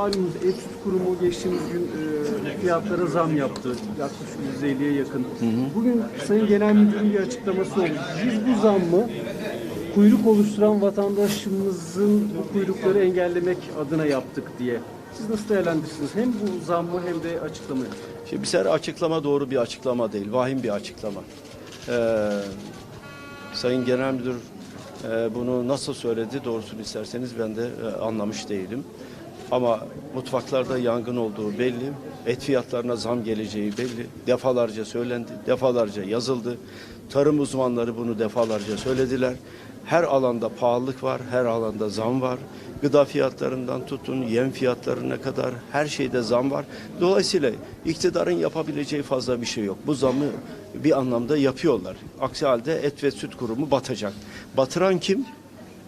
Malumunuz et süt kurumu geçtiğimiz gün e, fiyatlara zam yaptı. Yaklaşık %50'ye yakın. Bugün Sayın Genel Müdürün bir açıklaması oldu. Biz bu zammı kuyruk oluşturan vatandaşımızın bu kuyrukları engellemek adına yaptık diye. Siz nasıl değerlendirirsiniz? Hem bu zammı hem de açıklamayı. Şimdi bir sefer açıklama doğru bir açıklama değil, vahim bir açıklama. Ee, Sayın Genel Müdür e, bunu nasıl söyledi doğrusunu isterseniz ben de e, anlamış değilim. Ama mutfaklarda yangın olduğu belli, et fiyatlarına zam geleceği belli. Defalarca söylendi, defalarca yazıldı. Tarım uzmanları bunu defalarca söylediler. Her alanda pahalılık var, her alanda zam var. Gıda fiyatlarından tutun, yem fiyatlarına kadar her şeyde zam var. Dolayısıyla iktidarın yapabileceği fazla bir şey yok. Bu zamı bir anlamda yapıyorlar. Aksi halde et ve süt kurumu batacak. Batıran kim?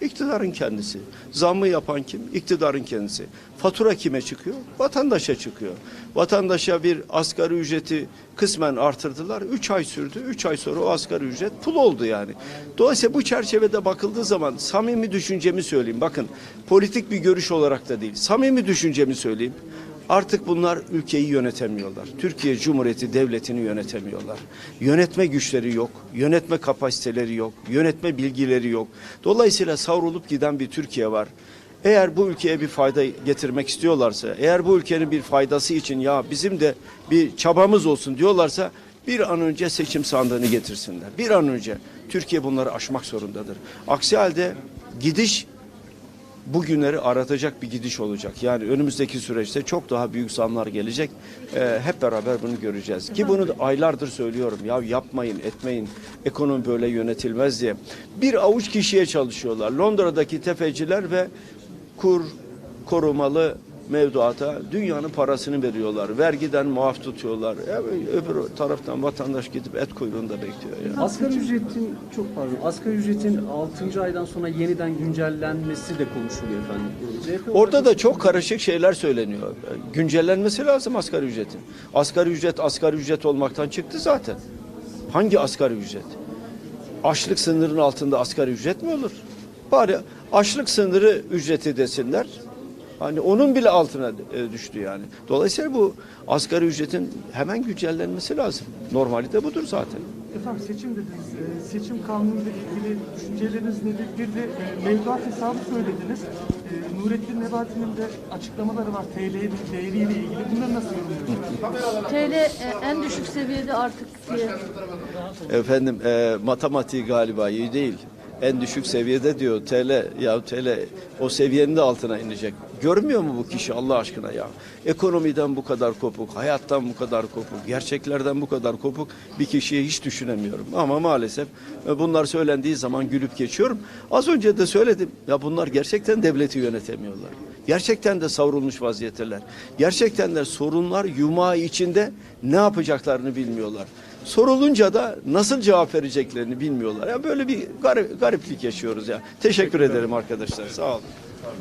İktidarın kendisi. Zammı yapan kim? İktidarın kendisi. Fatura kime çıkıyor? Vatandaşa çıkıyor. Vatandaşa bir asgari ücreti kısmen artırdılar. Üç ay sürdü. Üç ay sonra o asgari ücret pul oldu yani. Dolayısıyla bu çerçevede bakıldığı zaman samimi düşüncemi söyleyeyim. Bakın politik bir görüş olarak da değil. Samimi düşüncemi söyleyeyim. Artık bunlar ülkeyi yönetemiyorlar. Türkiye Cumhuriyeti devletini yönetemiyorlar. Yönetme güçleri yok, yönetme kapasiteleri yok, yönetme bilgileri yok. Dolayısıyla savrulup giden bir Türkiye var. Eğer bu ülkeye bir fayda getirmek istiyorlarsa, eğer bu ülkenin bir faydası için ya bizim de bir çabamız olsun diyorlarsa bir an önce seçim sandığını getirsinler. Bir an önce Türkiye bunları aşmak zorundadır. Aksi halde gidiş bugünleri aratacak bir gidiş olacak. Yani önümüzdeki süreçte çok daha büyük zamlar gelecek. Ee, hep beraber bunu göreceğiz. Ki bunu da aylardır söylüyorum. Ya yapmayın, etmeyin. Ekonomi böyle yönetilmez diye. Bir avuç kişiye çalışıyorlar. Londra'daki tefeciler ve kur korumalı mevduata dünyanın parasını veriyorlar. Vergiden muaf tutuyorlar. Ya öbür taraftan vatandaş gidip et kuyruğunda bekliyor ya. Asgari ücretin çok pardon. Asgari ücretin 6. aydan sonra yeniden güncellenmesi de konuşuluyor efendim. CHP Orada da çok karışık şeyler söyleniyor. Güncellenmesi lazım asgari ücretin. Asgari ücret asgari ücret olmaktan çıktı zaten. Hangi asgari ücret? Açlık sınırının altında asgari ücret mi olur? Bari açlık sınırı ücreti desinler. Hani onun bile altına e, düştü yani. Dolayısıyla bu asgari ücretin hemen güncellenmesi lazım. Normali de budur zaten. Efendim seçim dediniz. Ee, seçim kanunuyla ilgili düşünceleriniz nedir? Bir de e, mevduat hesabı söylediniz. Ee, Nurettin Nebati'nin de açıklamaları var TL'nin değeriyle ilgili. Bunları nasıl yorumluyorsunuz? TL e, en düşük seviyede artık diye. Efendim e, matematiği galiba iyi değil. En düşük seviyede diyor TL ya TL o seviyenin de altına inecek. Görmüyor mu bu kişi Allah aşkına ya? Ekonomiden bu kadar kopuk, hayattan bu kadar kopuk, gerçeklerden bu kadar kopuk bir kişiyi hiç düşünemiyorum. Ama maalesef e, bunlar söylendiği zaman gülüp geçiyorum. Az önce de söyledim. Ya bunlar gerçekten devleti yönetemiyorlar. Gerçekten de savrulmuş vaziyetteler. Gerçekten de sorunlar yumağı içinde ne yapacaklarını bilmiyorlar. Sorulunca da nasıl cevap vereceklerini bilmiyorlar. Ya böyle bir garip, gariplik yaşıyoruz ya. Teşekkür ederim arkadaşlar. Sağ olun.